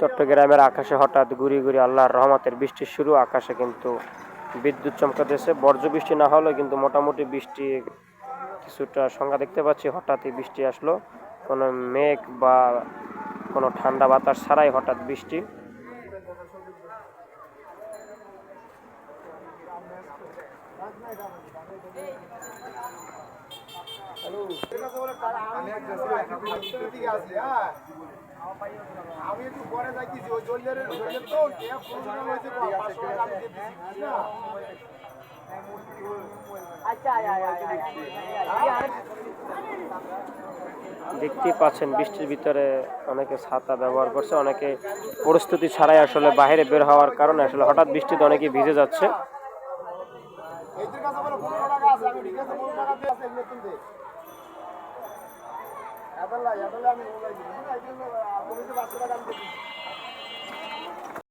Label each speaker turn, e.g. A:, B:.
A: চট্টগ্রামের আকাশে হঠাৎ গুড়ি গুড়ি আল্লাহর রহমতের বৃষ্টি শুরু। আকাশে কিন্তু বিদ্যুৎ চমকাতেছে। বর্জ্য বৃষ্টি না হলেও কিন্তু মোটামুটি বৃষ্টি কিছুটা সংখ্যা দেখতে পাচ্ছি। হঠাৎই বৃষ্টি আসলো। কোনো মেঘ বা কোনো ঠান্ডা বাতাস ছাড়াই হঠাৎ বৃষ্টি।
B: আমি একটু পরে ওই জলের তো
A: দেখতেই পাচ্ছেন, বৃষ্টির ভিতরে অনেকে ছাতা ব্যবহার করছে, অনেকে পরিস্থিতি ছাড়াই আসলে বাইরে বের হওয়ার কারণে আসলে হঠাৎ বৃষ্টিতে অনেকে ভিজে যাচ্ছে।
B: আমি